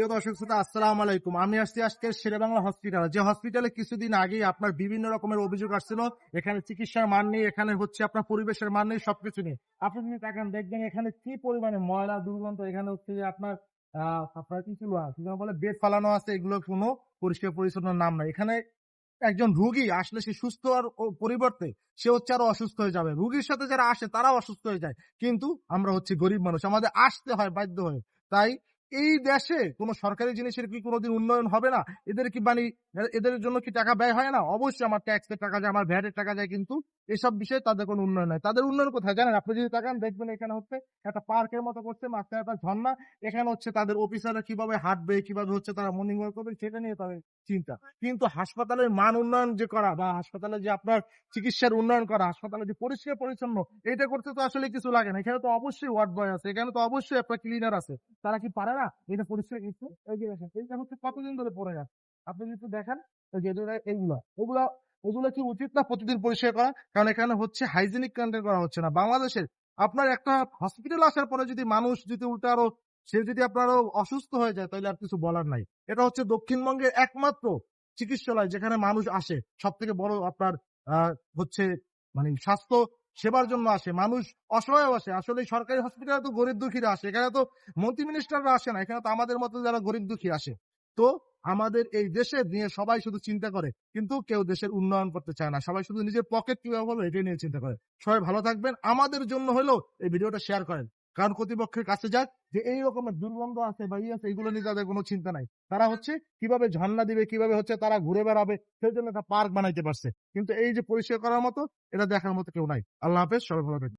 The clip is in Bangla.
প্রিয় দর্শক শ্রোতা, আসসালামু আলাইকুম। আমি আসছি আজকে শেরেবাংলা হসপিটাল যে হসপিটালে কিছুদিন আগে আপনার বিভিন্ন রকমের অভিযোগ আসছিল। এখানে চিকিৎসার মান নেই, এখানে হচ্ছে আপনার পরিবেশের মান নেই, সবকিছু নেই। আপনি যদি তাকান, দেখবেন এখানে কি পরিমাণে ময়লা, দুর্গন্ধ, এখানে হচ্ছে যে আপনার বেড ফালানো আছে, এগুলো কোনো পরিষ্কার পরিচ্ছন্ন নাম নাই। এখানে একজন রুগী আসলে সে সুস্থ আর পরিবর্তে সে হচ্ছে আরও অসুস্থ হয়ে যাবে। রুগীর সাথে যারা আসে, তারাও অসুস্থ হয়ে যায়। কিন্তু আমরা হচ্ছে গরিব মানুষ, আমাদের আসতে হয় বাধ্য হয়ে। তাই এই দেশে কোনো সরকারি জিনিসের কি কোনোদিন উন্নয়ন হবে না? এদের কি মানে এদের জন্য কি টাকা ব্যয় হয় না? অবশ্যই আমার ট্যাক্সের টাকা যায়, আমার ভ্যাটের টাকা যায়, কিন্তু এসব বিষয়ে তাদের কোনো উন্নয়ন নাই। তাদের উন্নয়ন কোথায় জানেন? আপনি যদি তাকান, দেখবেন এখানে হচ্ছে একটা পার্কের মতো করছে, মাঝখানে একটা ঝর্ণা। এখানে হচ্ছে তাদের অফিসাররা কীভাবে হাঁটবে, কীভাবে হচ্ছে তারা মর্নিং ওয়াক করবে, সেটা নিয়ে তাদের চিন্তা। কিন্তু হাসপাতালের মান উন্নয়ন যে করা বা হাসপাতালে যে আপনার চিকিৎসার উন্নয়ন করা, হাসপাতালে যে পরিষ্কার পরিচ্ছন্ন এটা করতে তো আসলে কিছু লাগে না। এখানে তো অবশ্যই ওয়ার্ড বয় আছে, এখানে তো অবশ্যই আপনার ক্লিনার আছে। তারা কি পারে না? এটা পরিষ্কার এইটা হচ্ছে কতদিন ধরে পড়ে গেছে আপনি যদি দেখেন, এই যে এটা- এইগুলা এগুলা, এগুলো কি উচিত না প্রতিদিন পরিষ্কার করা? কারণ এখানে হচ্ছে হাইজেনিক কন্টেন্ট করা হচ্ছে না। বাংলাদেশের আপনার একটা হসপিটাল আসার পরে যদি মানুষ যদি উল্টা আরও, সে যদি আপনার অসুস্থ হয়ে যায়, তাহলে আর কিছু বলার নাই। এটা হচ্ছে দক্ষিণবঙ্গের একমাত্র চিকিৎসালয় যেখানে মানুষ আসে। সব থেকে বড় আপনার হচ্ছে মানে স্বাস্থ্য সেবার জন্য আসে। মানুষ অসহায় আসে। আসলে সরকারি হসপিটালে তো গরিব দুঃখীরা আসে। এখানে তো মন্ত্রী মিনিস্টাররা আসে না। এখানে তো আমাদের মতো যারা গরিব দুঃখী আসে। তো আমাদের এই দেশে নিয়ে সবাই শুধু চিন্তা করে। কিন্তু কেউ দেশের উন্নয়ন করতে চায় না। সবাই শুধু নিজের পকেট কীভাবে এটাই নিয়ে চিন্তা করে। সবাই ভালো থাকবেন। আমাদের জন্য হলেও এই ভিডিওটা শেয়ার করেন। কারণ কর্তৃপক্ষের কাছে যাক যে এই রকমের দুর্গন্ধ আছে বা ইয়ে আছে, এগুলো নিয়ে তাদের কোনো চিন্তা নাই। তারা হচ্ছে কীভাবে ঝর্ণা দিবে, কীভাবে হচ্ছে তারা ঘুরে বেড়াবে, সেই জন্য একটা পার্ক বানাইতে পারছে। কিন্তু এই যে পরিষ্কার করার মতো, এটা দেখার মতো কেউ নাই। আল্লাহ হাফেজ, সবাই ভালো